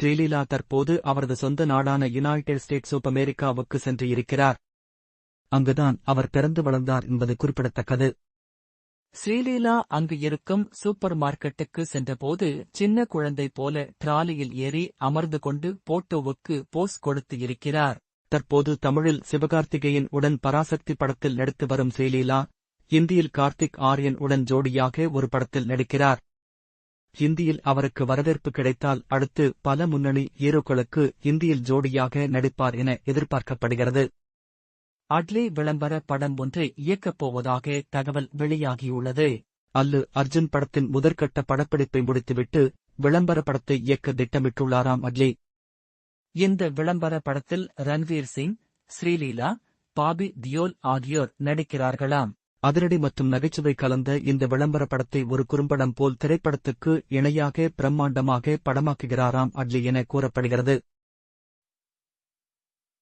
ஸ்ரீலீலா தற்போது அவரது சொந்த நாடான யுனைடெட் ஸ்டேட்ஸ் ஆப் அமெரிக்காவுக்கு சென்று இருக்கிறார். அங்குதான் அவர் பிறந்து வளர்ந்தார் என்பது குறிப்பிடத்தக்கது. ஸ்ரீலீலா அங்கு இருக்கும் சூப்பர் மார்க்கெட்டுக்கு சென்றபோது சின்ன குழந்தை போல டிராலியில் ஏறி அமர்ந்து கொண்டு போட்டோவுக்கு போஸ் கொடுத்து இருக்கிறார். தற்போது தமிழில் சிவகார்த்திகேயன் உடன் பராசக்தி படத்தில் நடித்து வரும் ஸ்ரீலீலா இந்தியில் கார்த்திக் ஆரியன் உடன் ஜோடியாக ஒரு படத்தில் நடிக்கிறார். ஹிந்தியில் அவருக்கு வரவேற்பு கிடைத்தால் அடுத்து பல முன்னணி ஹீரோக்களுக்கு இந்தியில் ஜோடியாக நடிப்பார் என எதிர்பார்க்கப்படுகிறது. அட்லி விளம்பர படம் ஒன்றை இயக்கப் போவதாக தகவல் வெளியாகியுள்ளது. அல்லு அர்ஜுன் படத்தின் முதற்கட்ட படப்பிடிப்பை முடித்துவிட்டு விளம்பர படத்தை இயக்க திட்டமிட்டுள்ளாராம் அட்லி. இந்த விளம்பர படத்தில் ரன்வீர் சிங் ஸ்ரீலீலா பாபி தியோல் ஆகியோர் நடிக்கிறார்களாம். அதிரடி மற்றும் நகைச்சுவை கலந்த இந்த விளம்பர படத்தை ஒரு குறும்படம் போல் திரைப்படத்துக்கு இணையாக பிரம்மாண்டமாக படமாக்குகிறாராம் அட்லி என கூறப்படுகிறது.